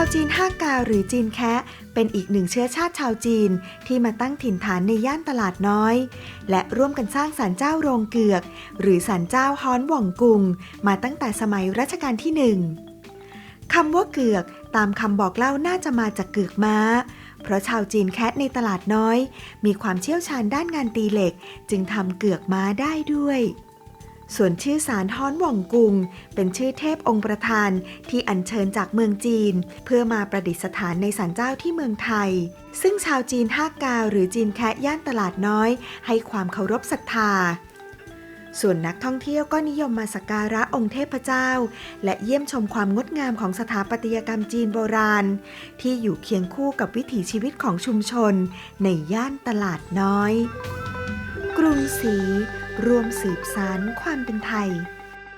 ชาวจีนหรือจีนแคะเป็นอีกหนึ่งเชื้อชาติชาวจีนที่มาตั้งถิ่นฐานในย่านตลาดน้อย และร่วมกันสร้างศาลเจ้าโรงเกือก หรือศาลเจ้าฮ้อนหว่องกุง มาตั้งแต่สมัยรัชกาลที่หนึ่งคำว่าเกือกตามคำบอกเล่าน่าจะมาจากเกือกม้า เพราะชาวจีนแคะในตลาดน้อย มีความเชี่ยวชาญด้านงานตีเหล็ก จึงทำเกือกม้าได้ด้วย ส่วนชื่อสารฮ้อนหว่องกุง เป็นชื่อเทพองค์ประธานที่อัญเชิญจากเมืองจีน เพื่อมาประดิษฐานในศาลเจ้าที่เมืองไทย ซึ่งชาวจีนฮากกาหรือจีนแคะย่านตลาดน้อย ให้ความเคารพศรัทธา ส่วนนักท่องเที่ยวก็นิยมมาสักการะองค์เทพเจ้า และเยี่ยมชมความงดงามของสถาปัตยกรรมจีนโบราณ ที่อยู่เคียงคู่กับวิถีชีวิตของชุมชน ในย่านตลาดน้อย กรุงศรี รวมสืบสารความเป็นไทย